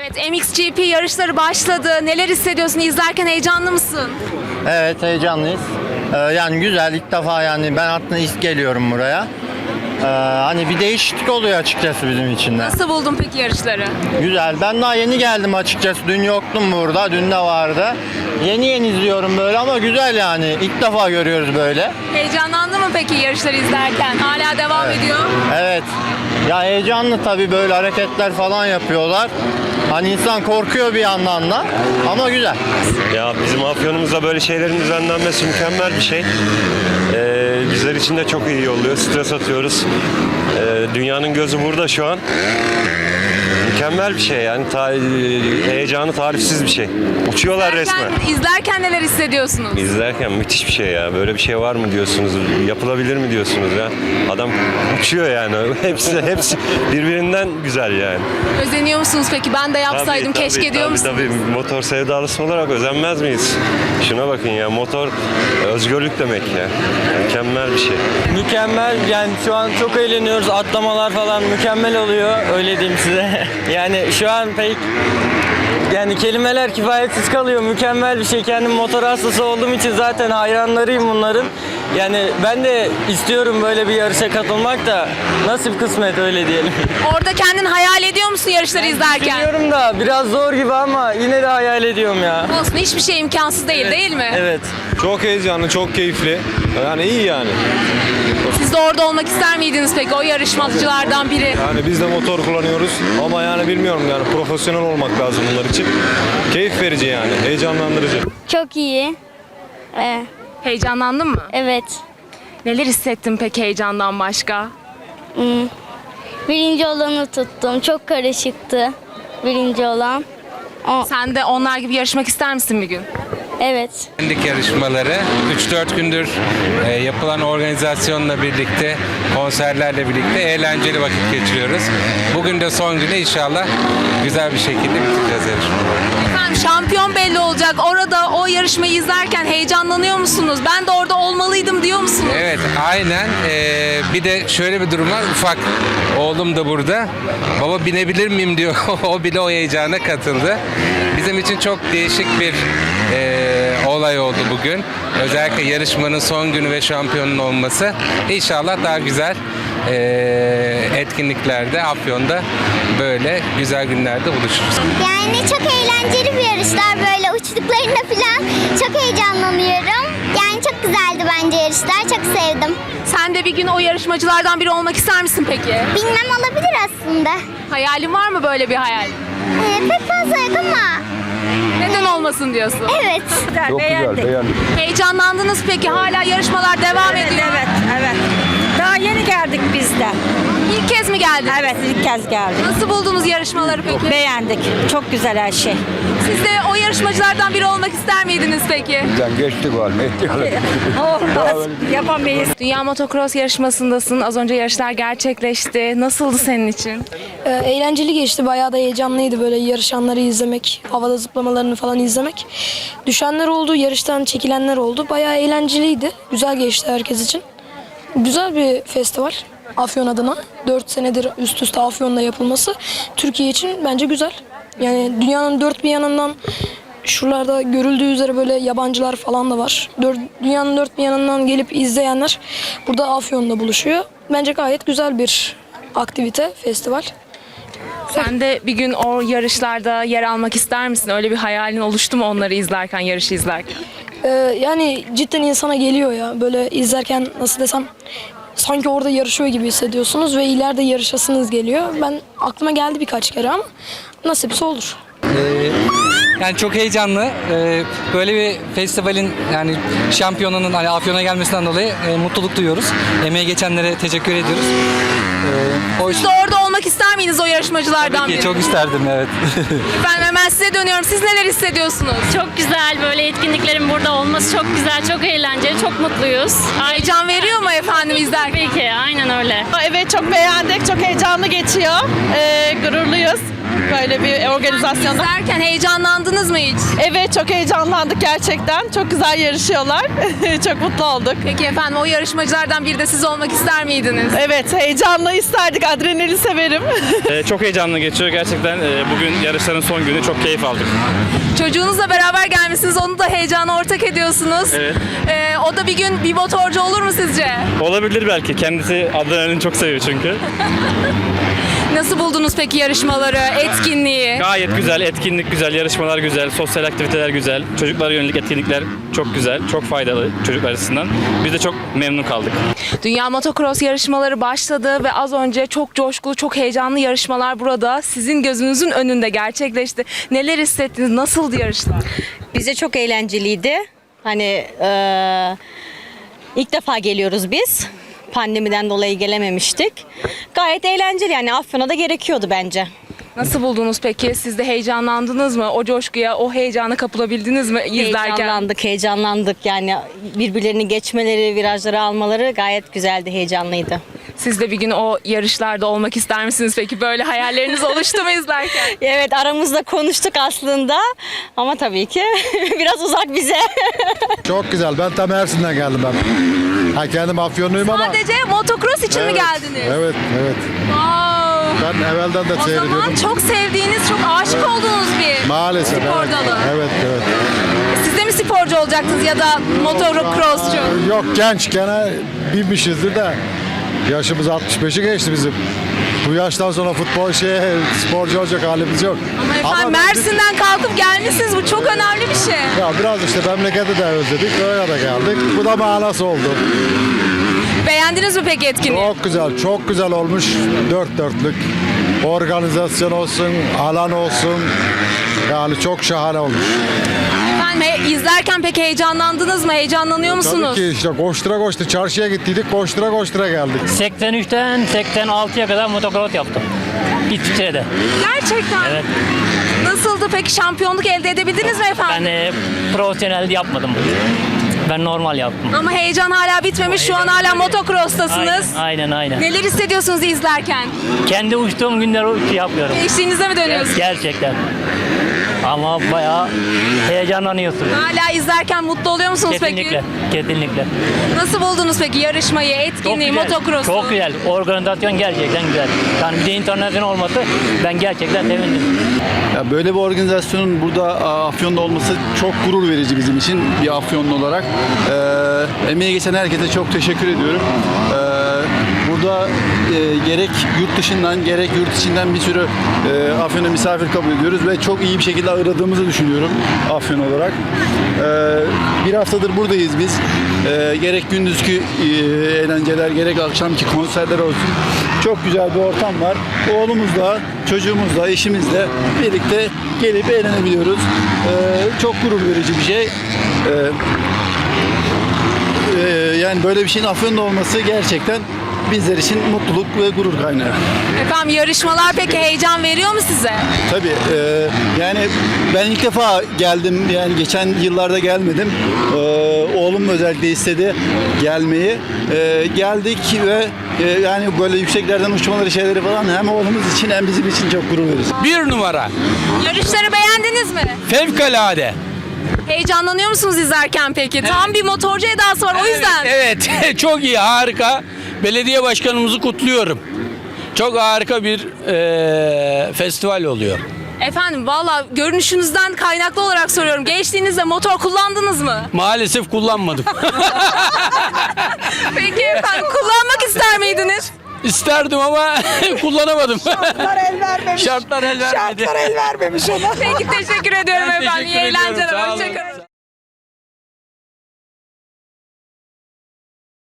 Evet MXGP yarışları başladı. Neler hissediyorsun? İzlerken heyecanlı mısın? Evet heyecanlıyız. Ee, yani güzel ilk defa yani ben aslında ilk geliyorum buraya. Ee, hani bir değişiklik oluyor açıkçası bizim için de. Nasıl buldun peki yarışları? Güzel. Ben daha yeni geldim açıkçası. Dün yoktum burada. Dün de vardı. Yeni yeni izliyorum böyle ama güzel yani. İlk defa görüyoruz böyle. Heyecanlandın mı peki yarışları izlerken? Hala devam ediyor. Evet. Ya heyecanlı tabii böyle hareketler falan yapıyorlar. Hani insan korkuyor bir yandan da ama güzel. Ya bizim afyonumuzda böyle şeylerin düzenlenmesi mükemmel bir şey. Ee, bizler için de çok iyi oluyor. Stres atıyoruz. Ee, dünyanın gözü burada şu an. Mükemmel bir şey yani. Ta- heyecanı tarifsiz bir şey. Uçuyorlar resmen. İzlerken, neler hissediyorsunuz? İzlerken müthiş bir şey ya. Böyle bir şey var mı diyorsunuz? Yapılabilir mi diyorsunuz ya? Adam uçuyor yani. Hepsi hepsi birbirinden güzel yani. Özeniyor musunuz peki? Ben de yapsaydım Tabii, keşke tabii, diyor tabii, musunuz? Tabii motor sevdalısı olarak özenmez miyiz? Şuna bakın ya motor özgürlük demek ya. Mükemmel bir şey. Mükemmel yani şu an çok eğleniyoruz atlamalar falan mükemmel oluyor öyle diyeyim size. Yani şu an pek yani kelimeler kifayetsiz kalıyor mükemmel bir şey kendim motor hastası olduğum için zaten hayranlarıyım bunların. Yani ben de istiyorum böyle bir yarışa katılmak da nasip kısmet öyle diyelim. Orada kendin hayal ediyor musun yarışları izlerken? Biliyorum da biraz zor gibi ama yine de hayal ediyorum ya. Olsun hiçbir şey imkansız değil değil mi? Evet. Çok heyecanlı, çok keyifli. Yani iyi yani. Siz de orada olmak ister miydiniz peki o yarışmacılardan biri? Yani biz de motor kullanıyoruz ama yani bilmiyorum yani profesyonel olmak lazım bunlar için. Keyif verici yani, heyecanlandırıcı. Çok iyi. Ee, Heyecanlandın mı? evet. Neler hissettin peki heyecandan başka? Birinci olanı tuttum. Çok karışıktı. Birinci olan. O, Sen de onlar gibi yarışmak ister misin bir gün? Evet. Güvenlik yarışmaları 3-4 gündür e, yapılan organizasyonla birlikte, konserlerle birlikte eğlenceli vakit geçiriyoruz. Bugün de son günü inşallah güzel bir şekilde bitireceğiz yarışmaları. Şampiyon belli olacak. Orada o yarışmayı izlerken heyecanlanıyor musunuz? Ben de orada olmalıydım diyor musunuz? Evet aynen. E, bir de şöyle bir durum var. Ufak oğlum da burada. Baba binebilir miyim diyor. o bile o heyecana katıldı. Bizim için çok değişik bir e, olay oldu bugün. Özellikle yarışmanın son günü ve şampiyonun olması. İnşallah daha güzel e, etkinliklerde Afyon'da böyle güzel günlerde buluşuruz. Yani çok eğlenceli bir yarışlar böyle uçtuklarında falan çok heyecanlanıyorum. Yani çok güzeldi bence yarışlar çok sevdim. Sen de bir gün o yarışmacılardan biri olmak ister misin peki? Bilmem olabilir aslında. Hayalin var mı böyle bir hayal? Ee, pek fazla yok ama Neden olmasın diyorsun? evet. Çok güzel, beğendim. Heyecanlandınız peki? Hala yarışmalar devam ediyor. Evet, evet. Daha yeni geldik biz de. İlk kez mi geldiniz? Evet, ilk kez geldik. Nasıl buldunuz yarışmaları peki? Beğendik. Çok güzel her şey. Siz de o yarışmacılardan biri olmak ister miydiniz peki? geçti galiba. Olmaz. Yapamayız. Dünya Motocross yarışmasındasın. Az önce yarışlar gerçekleşti. Nasıldı senin için? Ee, eğlenceli geçti. Bayağı da heyecanlıydı böyle yarışanları izlemek, havada zıplamalarını falan izlemek. Düşenler oldu, yarıştan çekilenler oldu. Bayağı eğlenceliydi. Güzel geçti herkes için. Güzel bir festival. Afyon adına 4 senedir üst üste Afyon'da yapılması Türkiye için bence güzel. Yani dünyanın dört bir yanından şuralarda görüldüğü üzere böyle yabancılar falan da var. Dört, dünyanın dört bir yanından gelip izleyenler burada Afyon'da buluşuyor. Bence gayet güzel bir aktivite, festival. Sen de bir gün o yarışlarda yer almak ister misin? Öyle bir hayalin oluştu mu onları izlerken, yarışı izlerken? Ee, yani cidden insana geliyor ya böyle izlerken nasıl desem sanki orada yarışıyor gibi hissediyorsunuz ve ileride yarışasınız geliyor. Ben aklıma geldi birkaç kere ama nasipse olur. Yani çok heyecanlı. Ee, Böyle bir festivalin yani şampiyonanın hani Afyon'a gelmesinden dolayı e, mutluluk duyuyoruz. Emeğe geçenlere teşekkür ediyoruz. Ee, O Siz de orada olmak ister miydiniz o yarışmacılardan biri? çok isterdim evet. Ben hemen size dönüyorum. Siz neler hissediyorsunuz? Çok güzel böyle etkinliklerin burada olması çok güzel, çok eğlenceli, çok mutluyuz. Heyecan veriyor mu efendim izlerken? Tabii ki, aynen öyle. Evet, çok beğendik. Çok heyecanlı geçiyor. Ee, gururluyuz böyle bir organizasyonda. İzlerken heyecanlandınız mı hiç? Evet, çok heyecanlandık gerçekten. Çok güzel yarışıyorlar. çok mutlu olduk. Peki efendim o yarışmacılardan biri de siz olmak ister miydiniz? Evet, heyecanlı olmayı isterdik. Adrenalin severim. Ee, çok heyecanlı geçiyor gerçekten. Ee, bugün yarışların son günü çok keyif aldık. Çocuğunuzla beraber gelmişsiniz. Onu da heyecana ortak ediyorsunuz. Evet. Ee, o da bir gün bir motorcu olur mu sizce? Olabilir belki. Kendisi adrenalin çok seviyor çünkü. Nasıl buldunuz peki yarışmaları, etkinliği? Gayet güzel, etkinlik güzel, yarışmalar güzel, sosyal aktiviteler güzel, çocuklara yönelik etkinlikler çok güzel, çok faydalı çocuklar açısından. Biz de çok memnun kaldık. Dünya Motocross yarışmaları başladı ve az önce çok coşkulu, çok heyecanlı yarışmalar burada sizin gözünüzün önünde gerçekleşti. Neler hissettiniz? Nasıldı yarışlar? Bize çok eğlenceliydi. Hani eee, ilk defa geliyoruz biz. Pandemiden dolayı gelememiştik. Gayet eğlenceli yani Afyon'a da gerekiyordu bence. Nasıl buldunuz peki? Siz de heyecanlandınız mı? O coşkuya, o heyecana kapılabildiniz mi izlerken? Heyecanlandık, heyecanlandık. Yani birbirlerini geçmeleri, virajları almaları gayet güzeldi, heyecanlıydı. Siz de bir gün o yarışlarda olmak ister misiniz peki? Böyle hayalleriniz oluştu mu izlerken? Evet aramızda konuştuk aslında ama tabii ki biraz uzak bize. Çok güzel. Ben tam Ersin'den geldim ben. Ha kendim Afyonluyum ama. Sadece motocross için mi Evet, geldiniz? Evet, evet. Wow. Ben evvelden de O zaman seyrediyordum. çok sevdiğiniz, çok aşık olduğunuz bir Maalesef. spor evet. dalı. Evet, evet. Siz de mi sporcu olacaktınız ya da motocrossçu? Yok gençken binmişizdir de yaşımız 65'i geçti bizim. Bu yaştan sonra futbol şey sporcu olacak halimiz yok. Ama efendim ben- Mersin'den kalkıp gelmişsiniz. Bu çok önemli bir şey. Ya biraz işte memleketi de özledik. Öyle de geldik. Bu da manası oldu. Beğendiniz mi peki etkinliği? Çok güzel, çok güzel olmuş. Dört dörtlük. Organizasyon olsun, alan olsun. Yani çok şahane olmuş. Efendim he- izlerken peki heyecanlandınız mı? Heyecanlanıyor Tabii musunuz? ki işte koştura koştura çarşıya gittiydik, koştura koştura geldik. 83'ten 86'ya kadar motocross yaptım. İsviçre'de. Gerçekten. Evet. Nasıldı peki? Şampiyonluk elde edebildiniz mi efendim? e, profesyonel yapmadım. Ben normal yaptım. Ama heyecan hala bitmemiş. Şu an hala motocross'tasınız. aynen aynen. Neler hissediyorsunuz izlerken? Kendi uçtuğum günleri uç yapıyorum. Gençliğinize mi dönüyorsunuz? Gerçekten. Ama bayağı heyecanlanıyorsun. Hala izlerken mutlu oluyor musunuz Kesinlikle, kesinlikle. peki? Nasıl buldunuz peki yarışmayı, etkinliği, güzel, motocross'u? çok güzel. Organizasyon gerçekten güzel. Yani bir de internasyonel olması ben gerçekten sevindim. Ya böyle bir organizasyonun burada a, Afyon'da olması çok gurur verici bizim için bir Afyonlu olarak. Ee, emeği geçen herkese çok teşekkür ediyorum. Ee, burada e, gerek yurt dışından gerek yurt içinden bir sürü e, Afyon'a misafir kabul ediyoruz ve çok iyi bir şekilde ağırladığımızı düşünüyorum Afyon olarak. Ee, bir haftadır buradayız biz. Ee, gerek gündüzkü e, eğlenceler gerek akşamki konserler olsun. Çok güzel bir ortam var. Oğlumuzla, çocuğumuzla, eşimizle birlikte gelip eğlenebiliyoruz. Ee, çok gurur verici bir şey. Ee, e, yani böyle bir şeyin Afyon'da olması gerçekten bizler için mutluluk ve gurur kaynağı. Efendim yarışmalar peki heyecan veriyor mu size? Tabii e, yani ben ilk defa geldim yani geçen yıllarda gelmedim. E, oğlum özellikle istedi gelmeyi. E, geldik ve e, yani böyle yükseklerden uçmaları şeyleri falan hem oğlumuz için hem bizim için çok gurur verici. Bir numara. Yarışları beğendiniz mi? Fevkalade. Heyecanlanıyor musunuz izlerken peki? Tam bir motorcu edası var o yüzden. Evet, çok iyi, harika. Belediye başkanımızı kutluyorum. Çok harika bir eee, festival oluyor. Efendim valla görünüşünüzden kaynaklı olarak soruyorum. Gençliğinizde motor kullandınız mı? Maalesef kullanmadım. Peki efendim kullanmak ister miydiniz? İsterdim ama kullanamadım. Şartlar el vermemiş. Şartlar el vermedi. Şartlar el vermemiş ona. Peki teşekkür ediyorum Ben efendim. teşekkür İyi ediyorum, eğlenceler. Hoşçakalın.